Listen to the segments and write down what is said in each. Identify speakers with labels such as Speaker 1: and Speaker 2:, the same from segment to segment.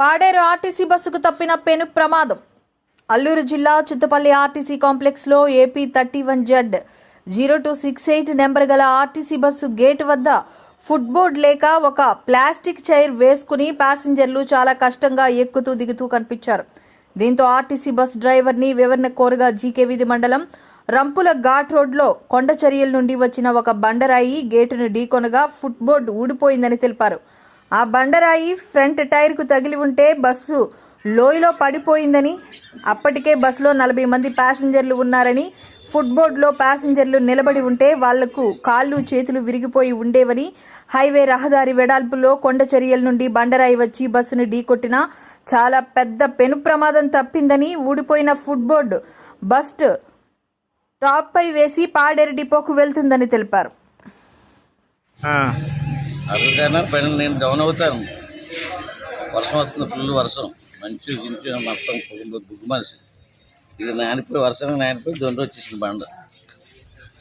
Speaker 1: Paderu RTC బస్సుకు తప్పిన పెను ప్రమాదం. అల్లూరు జిల్లా చిత్తపల్లి ఆర్టీసీ కాంప్లెక్స్లో AP thirty one Z zero two six eight number గల ఆర్టీసీ బస్సు గేట్ వద్ద ఫుట్బోర్డ్ లేక ఒక ప్లాస్టిక్ చైర్ వేసుకుని ప్యాసింజర్లు చాలా కష్టంగా ఎక్కుతూ దిగుతూ కనిపించారు. దీంతో ఆర్టీసీ బస్ డ్రైవర్ని వివరణ కోరగా జీకే విధి మండలం రంపుల ఘాట్ రోడ్లో కొండచర్యల నుండి వచ్చిన ఒక బండరాయి గేటును ఢీకొనగా ఫుట్బోర్డ్ ఊడిపోయిందని తెలిపారు. ఆ బండరాయి ఫ్రంట్ టైర్కు తగిలి ఉంటే బస్సు లోయలో పడిపోయిందని అప్పటికే బస్సులో నలభై మంది ప్యాసింజర్లు ఉన్నారని ఫుట్బోర్డ్లో ప్యాసింజర్లు నిలబడి ఉంటే వాళ్ళకు కాళ్ళు చేతులు విరిగిపోయి ఉండేవని హైవే రహదారి వెడల్పులో కొండ చర్యల నుండి బండరాయి వచ్చి బస్సును ఢీకొట్టిన చాలా పెద్ద పెను ప్రమాదం తప్పిందని ఊడిపోయిన ఫుట్బోర్డ్ బస్ట్ టాప్ పై వేసి పాడేరు డిపోకు వెళ్తుందని తెలిపారు.
Speaker 2: ఆ,
Speaker 3: అరగైనా పైన నేను డౌన్ అవుతాను. వర్షం వస్తుంది ఫుల్ వర్షం. మంచి గించి మొత్తం బుగ్గు బుగ్గు మనిషి. ఇది నానిపోయి వర్షానికి నానిపోయి దొండ వచ్చేసింది బండ.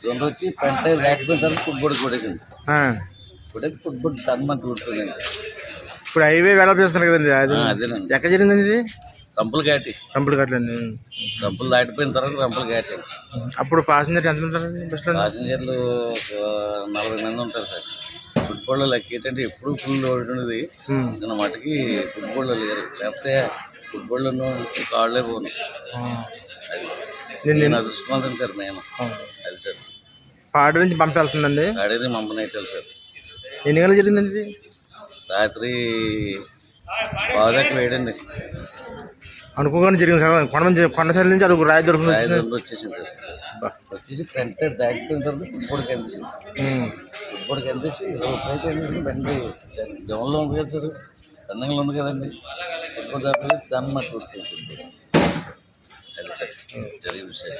Speaker 3: దొండ వచ్చి పెంట లేకపోయిన తర్వాత ఫుట్బోర్డ్ కొట్టేసింది. కొట్టేసి ఫుట్బోర్డ్ తన్మంట ఉంటుంది
Speaker 2: ఇప్పుడు హైవే వెడల్పు చేస్తున్నారు కదండి అది?
Speaker 3: అదేనండి.
Speaker 2: ఎక్కడ జరిగిందండి ఇది?
Speaker 3: రంపులు కాటి
Speaker 2: కంపులు కట్టండి
Speaker 3: రంపులు దాటిపోయిన తర్వాత రంపులు కాటి
Speaker 2: అప్పుడు ప్యాసింజర్ ఎంత ఉంటారండి బస్సులో?
Speaker 3: ప్యాసింజర్లు ఒక నలభై మంది ఉంటారు సార్. ఫుట్బాల్లో లెక్క ఏంటంటే ఎప్పుడు ఫుల్ లోడ్ ఉండేది. చిన్న మటుకి ఫుట్బాల్లో లేరు. లేకపోతే ఫుట్బాల్లో కాళ్ళే పోను. అది.
Speaker 2: నేను
Speaker 3: అదృష్టవంతం సార్ నేను అది సార్.
Speaker 2: పాడు నుంచి పంప వెళ్తుందండి?
Speaker 3: అడిగి మంపనైతే సార్.
Speaker 2: ఎన్ని గంటలు జరిగిందండి ఇది?
Speaker 3: రాత్రి బాగా వేడండి
Speaker 2: అనుకోగానే జరిగింది సార్. కొండ నుంచి కొండసారి నుంచి అడుగు రాయి దొరుకుతుంది
Speaker 3: వచ్చేసింది సార్. వచ్చేసి ఫ్రంట్ దాటిపోయిన తర్వాత ఇప్పటికి ఎంత
Speaker 2: ఉమ్.
Speaker 3: ఫుట్బాల్ కనిపించి రూపాయి బండి జనంలో ఉంది కదా సార్. రన్నింగ్లో ఉంది కదండి. ఇప్పుడు దాన్ని మాట్లాడుతుంది అది సార్. జరిగే విషయం.